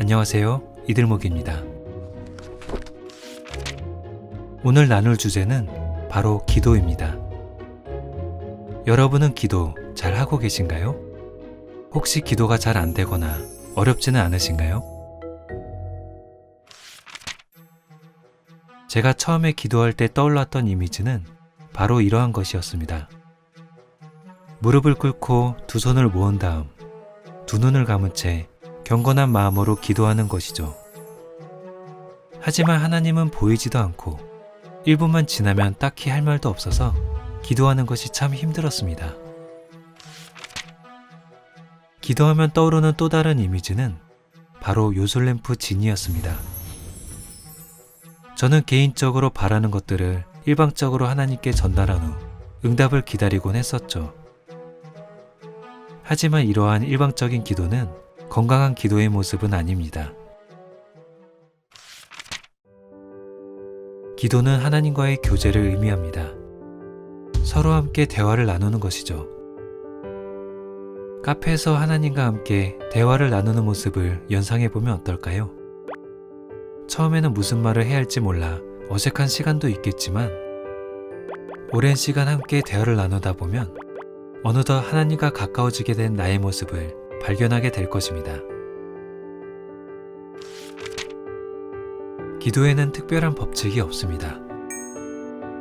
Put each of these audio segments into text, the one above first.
안녕하세요. 이들목입니다. 오늘 나눌 주제는 바로 기도입니다. 여러분은 기도 잘 하고 계신가요? 혹시 기도가 잘 안 되거나 어렵지는 않으신가요? 제가 처음에 기도할 때 떠올랐던 이미지는 바로 이러한 것이었습니다. 무릎을 꿇고 두 손을 모은 다음 두 눈을 감은 채 경건한 마음으로 기도하는 것이죠. 하지만 하나님은 보이지도 않고 1분만 지나면 딱히 할 말도 없어서 기도하는 것이 참 힘들었습니다. 기도하면 떠오르는 또 다른 이미지는 바로 요술램프 진이었습니다. 저는 개인적으로 바라는 것들을 일방적으로 하나님께 전달한 후 응답을 기다리곤 했었죠. 하지만 이러한 일방적인 기도는 건강한 기도의 모습은 아닙니다. 기도는 하나님과의 교제를 의미합니다. 서로 함께 대화를 나누는 것이죠. 카페에서 하나님과 함께 대화를 나누는 모습을 연상해 보면 어떨까요? 처음에는 무슨 말을 해야 할지 몰라 어색한 시간도 있겠지만 오랜 시간 함께 대화를 나누다 보면 어느덧 하나님과 가까워지게 된 나의 모습을 발견하게 될 것입니다. 기도에는 특별한 법칙이 없습니다.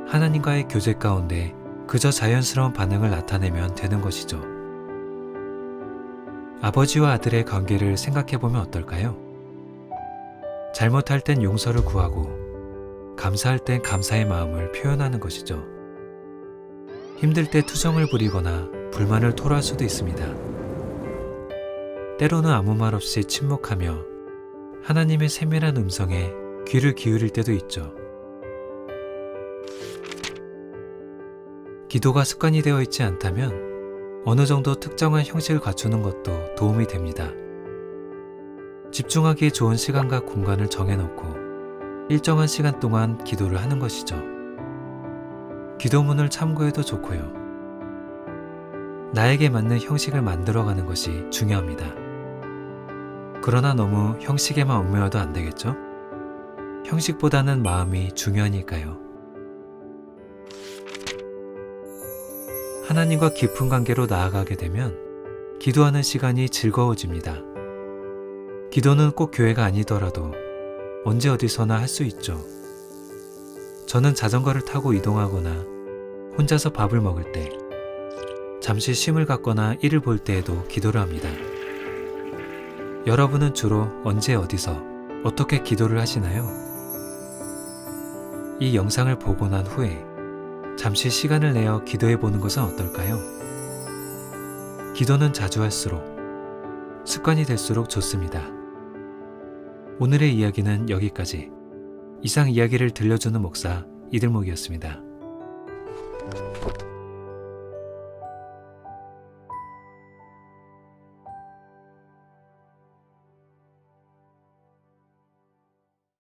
하나님과의 교제 가운데 그저 자연스러운 반응을 나타내면 되는 것이죠. 아버지와 아들의 관계를 생각해 보면 어떨까요? 잘못할 땐 용서를 구하고, 감사할 땐 감사의 마음을 표현하는 것이죠. 힘들 때 투정을 부리거나 불만을 토로할 수도 있습니다. 때로는 아무 말 없이 침묵하며 하나님의 세밀한 음성에 귀를 기울일 때도 있죠. 기도가 습관이 되어 있지 않다면 어느 정도 특정한 형식을 갖추는 것도 도움이 됩니다. 집중하기에 좋은 시간과 공간을 정해놓고 일정한 시간 동안 기도를 하는 것이죠. 기도문을 참고해도 좋고요. 나에게 맞는 형식을 만들어가는 것이 중요합니다. 그러나 너무 형식에만 얽매여도 안 되겠죠? 형식보다는 마음이 중요하니까요. 하나님과 깊은 관계로 나아가게 되면 기도하는 시간이 즐거워집니다. 기도는 꼭 교회가 아니더라도 언제 어디서나 할 수 있죠. 저는 자전거를 타고 이동하거나 혼자서 밥을 먹을 때, 잠시 쉼을 갖거나 일을 볼 때에도 기도를 합니다. 여러분은 주로 언제 어디서 어떻게 기도를 하시나요? 이 영상을 보고 난 후에 잠시 시간을 내어 기도해 보는 것은 어떨까요? 기도는 자주 할수록 습관이 될수록 좋습니다. 오늘의 이야기는 여기까지. 이상 이야기를 들려주는 목사 이들목이었습니다.